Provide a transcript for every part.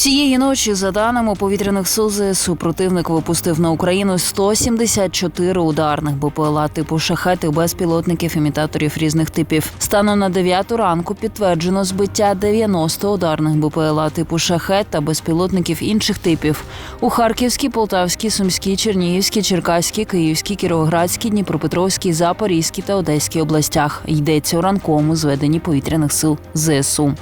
Цієї ночі, за даними повітряних сил ЗСУ, противник випустив на Україну 174 ударних БПЛА типу шахети безпілотників імітаторів різних типів. Станом на 9 ранку підтверджено збиття 90 ударних БПЛА типу шахет та безпілотників інших типів у Харківській, Полтавській, Сумській, Чернігівській, Черкаській, Київській, Кіровоградській, Дніпропетровській, Запорізькій та Одеській областях. Йдеться у ранковому зведенні повітряних сил ЗСУ.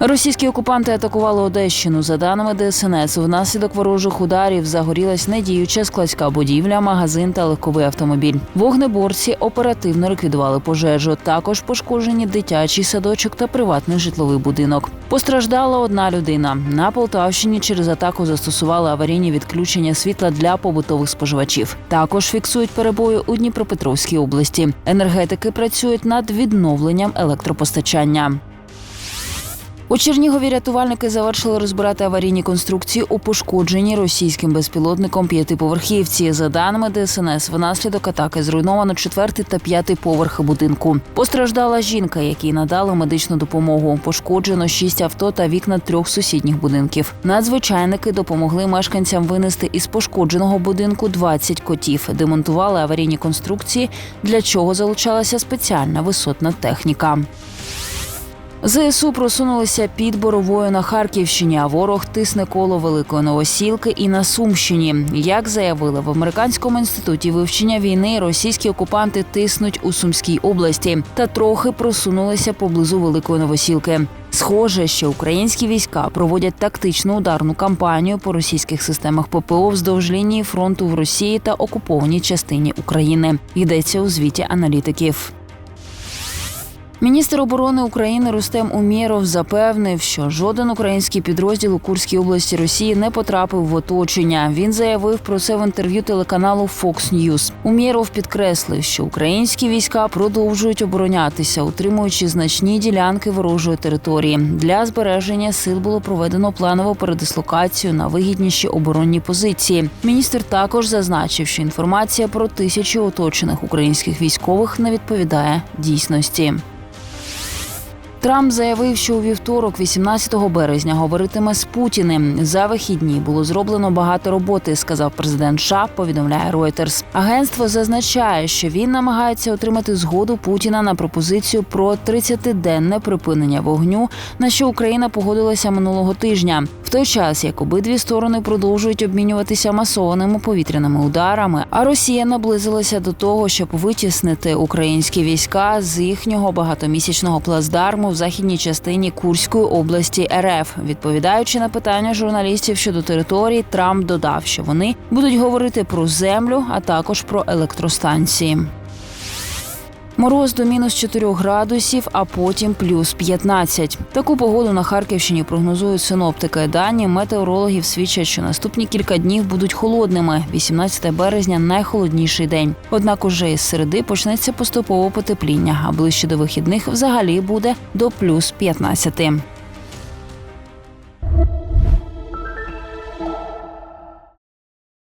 Російські окупанти атакували Одещину. За даними ДСНС, внаслідок ворожих ударів загорілась недіюча складська будівля, магазин та легковий автомобіль. Вогнеборці оперативно ліквідували пожежу. Також пошкоджені дитячий садочок та приватний житловий будинок. Постраждала одна людина. На Полтавщині через атаку застосували аварійні відключення світла для побутових споживачів. Також фіксують перебої у Дніпропетровській області. Енергетики працюють над відновленням електропостачання. У Чернігові рятувальники завершили розбирати аварійні конструкції у пошкодженій російським безпілотником п'ятиповерхівці. За даними ДСНС, внаслідок атаки зруйновано четвертий та п'ятий поверхи будинку. Постраждала жінка, якій надали медичну допомогу. Пошкоджено шість авто та вікна трьох сусідніх будинків. Надзвичайники допомогли мешканцям винести із пошкодженого будинку 20 котів, демонтували аварійні конструкції, для чого залучалася спеціальна висотна техніка. ЗСУ просунулися під боровою на Харківщині. А ворог тисне коло великої новосілки і на Сумщині. Як заявили в американському інституті вивчення війни, російські окупанти тиснуть у Сумській області та трохи просунулися поблизу великої новосілки. Схоже, що українські війська проводять тактичну ударну кампанію по російських системах ППО вздовж лінії фронту в Росії та окупованій частині України. Йдеться у звіті аналітиків. Міністр оборони України Рустем Умєров запевнив, що жоден український підрозділ у Курській області Росії не потрапив в оточення. Він заявив про це в інтерв'ю телеканалу Fox News. Умєров підкреслив, що українські війська продовжують оборонятися, утримуючи значні ділянки ворожої території. Для збереження сил було проведено планову передислокацію на вигідніші оборонні позиції. Міністр також зазначив, що інформація про тисячі оточених українських військових не відповідає дійсності. Трамп заявив, що у вівторок, 18 березня, говоритиме з Путіним. За вихідні було зроблено багато роботи, сказав президент США, повідомляє Reuters. Агентство зазначає, що він намагається отримати згоду Путіна на пропозицію про 30-денне припинення вогню, на що Україна погодилася минулого тижня. В той час як обидві сторони продовжують обмінюватися масованими повітряними ударами, а Росія наблизилася до того, щоб витіснити українські війська з їхнього багатомісячного плацдарму в західній частині Курської області РФ. Відповідаючи на питання журналістів щодо територій, Трамп додав, що вони будуть говорити про землю, а також про електростанції. Мороз до мінус 4 градусів, а потім плюс 15. Таку погоду на Харківщині прогнозують синоптики. Дані метеорологів свідчать, що наступні кілька днів будуть холодними. 18 березня найхолодніший день. Однак уже із середи почнеться поступово потепління, а ближче до вихідних взагалі буде до плюс 15.